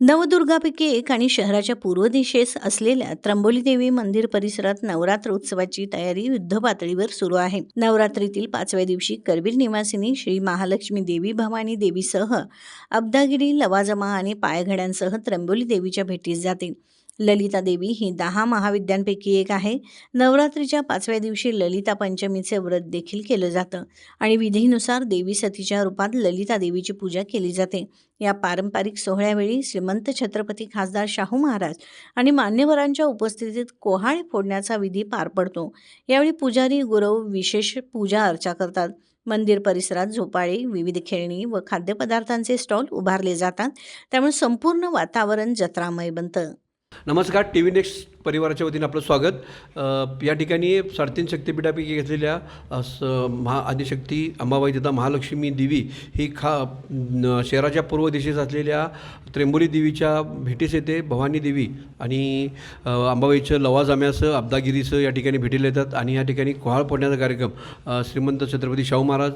नवदुर्गापैकी एक आणि शहराच्या पूर्व दिशेस असलेल्या त्र्यंबोली देवी मंदिर परिसरात नवरात्र उत्सवाची तयारी युद्धपातळीवर सुरू आहे. नवरात्रीतील पाचव्या दिवशी करवीर निवासिनी श्री महालक्ष्मी देवी भवानी देवीसह अब्दागिरी लवाजमा आणि पायघड्यांसह त्र्यंबोली देवीच्या भेटीस जाते. ललिता देवी ही दहा महाविद्यांपैकी एक आहे. नवरात्रीच्या पाचव्या दिवशी ललिता पंचमीचे व्रत देखील केलं जातं आणि विधीनुसार देवी सतीच्या रूपात ललिता देवीची पूजा केली जाते. या पारंपरिक सोहळ्यावेळी श्रीमंत छत्रपती खासदार शाहू महाराज आणि मान्यवरांच्या उपस्थितीत कोहाळे फोडण्याचा विधी पार पडतो. यावेळी पुजारी गुरव विशेष पूजा अर्चा करतात. मंदिर परिसरात झोपाळे विविध खेळणी व खाद्यपदार्थांचे स्टॉल उभारले जातात. त्यामुळे संपूर्ण वातावरण जत्रामय बनतं. नमस्कार टी व्ही नेक्स्ट परिवाराच्या वतीने आपलं स्वागत. या ठिकाणी साडेतीन शक्तिपीठापैकी घेतलेल्या महा आदिशक्ती अंबाबाई तथा महालक्ष्मी देवी ही खा शहराच्या पूर्व दिशेस असलेल्या त्रेंबोली देवीच्या भेटीस येते. भवानी देवी आणि अंबाबाईचं लवाजाम्याचं अब्दागिरीचं या ठिकाणी भेटीला येतात. आणि या ठिकाणी कोहाळ पडण्याचा कार्यक्रम श्रीमंत छत्रपती शाहू महाराज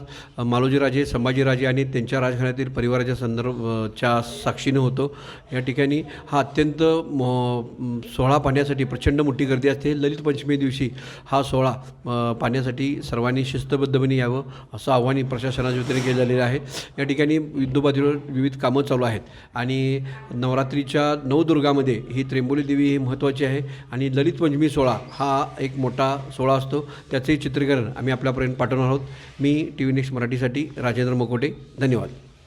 मालोजीराजे संभाजीराजे आणि त्यांच्या राजघराण्यातील परिवाराच्या संदर्भच्या साक्षीनं होतो. या ठिकाणी हा अत्यंत म, सोहळा पाहण्यासाठी प्रचंड मोठी गर्दी असते. ललित पंचमी दिवशी हा सोहळा पाहण्यासाठी सर्वांनी शिस्तबद्धपणे यावं असं आव्हान प्रशासनाच्या वतीने केलं झालेलं आहे. या ठिकाणी युद्धपातळीवर विविध कामं चालू आहेत आणि नवरात्रीच्या नवदुर्गामध्ये ही त्रेंबोली देवी ही महत्त्वाची आहे आणि ललित पंचमी सोहळा हा एक मोठा सोहळा असतो. त्याचंही चित्रीकरण आम्ही आपल्यापर्यंत पाठवणार आहोत. मी टी व्ही नेक्स्ट मराठीसाठी राजेंद्र मकोटे. धन्यवाद.